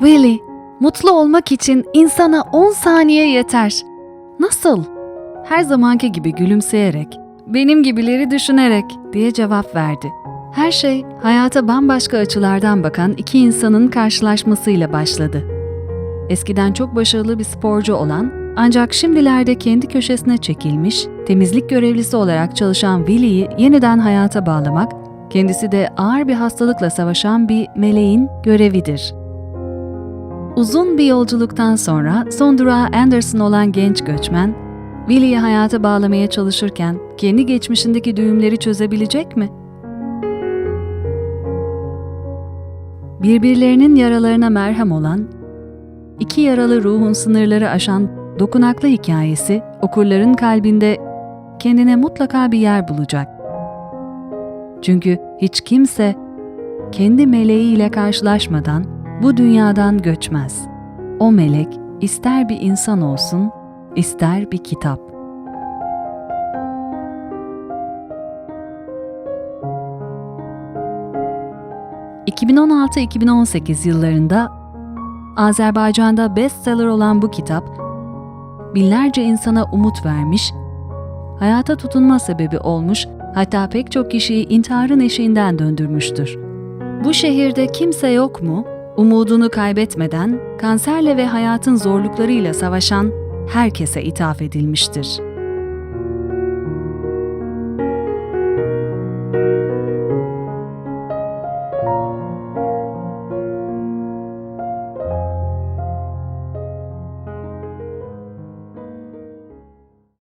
Willy, mutlu olmak için insana 10 saniye yeter. Nasıl? Her zamanki gibi gülümseyerek, benim gibileri düşünerek diye cevap verdi. Her şey hayata bambaşka açılardan bakan iki insanın karşılaşmasıyla başladı. Eskiden çok başarılı bir sporcu olan ancak şimdilerde kendi köşesine çekilmiş, temizlik görevlisi olarak çalışan Willy'yi yeniden hayata bağlamak, kendisi de ağır bir hastalıkla savaşan bir meleğin görevidir. Uzun bir yolculuktan sonra son durağı Anderson olan genç göçmen, Willy'yi hayata bağlamaya çalışırken kendi geçmişindeki düğümleri çözebilecek mi? Birbirlerinin yaralarına merhem olan, iki yaralı ruhun sınırları aşan dokunaklı hikayesi okurların kalbinde kendine mutlaka bir yer bulacak. Çünkü hiç kimse kendi meleğiyle karşılaşmadan bu dünyadan göçmez. O melek ister bir insan olsun, ister bir kitap. ...2016-2018 yıllarında Azerbaycan'da bestseller olan bu kitap, binlerce insana umut vermiş, hayata tutunma sebebi olmuş, hatta pek çok kişiyi intiharın eşiğinden döndürmüştür. Bu şehirde kimse yok mu? Umudunu kaybetmeden, kanserle ve hayatın zorluklarıyla savaşan herkese ithaf edilmiştir.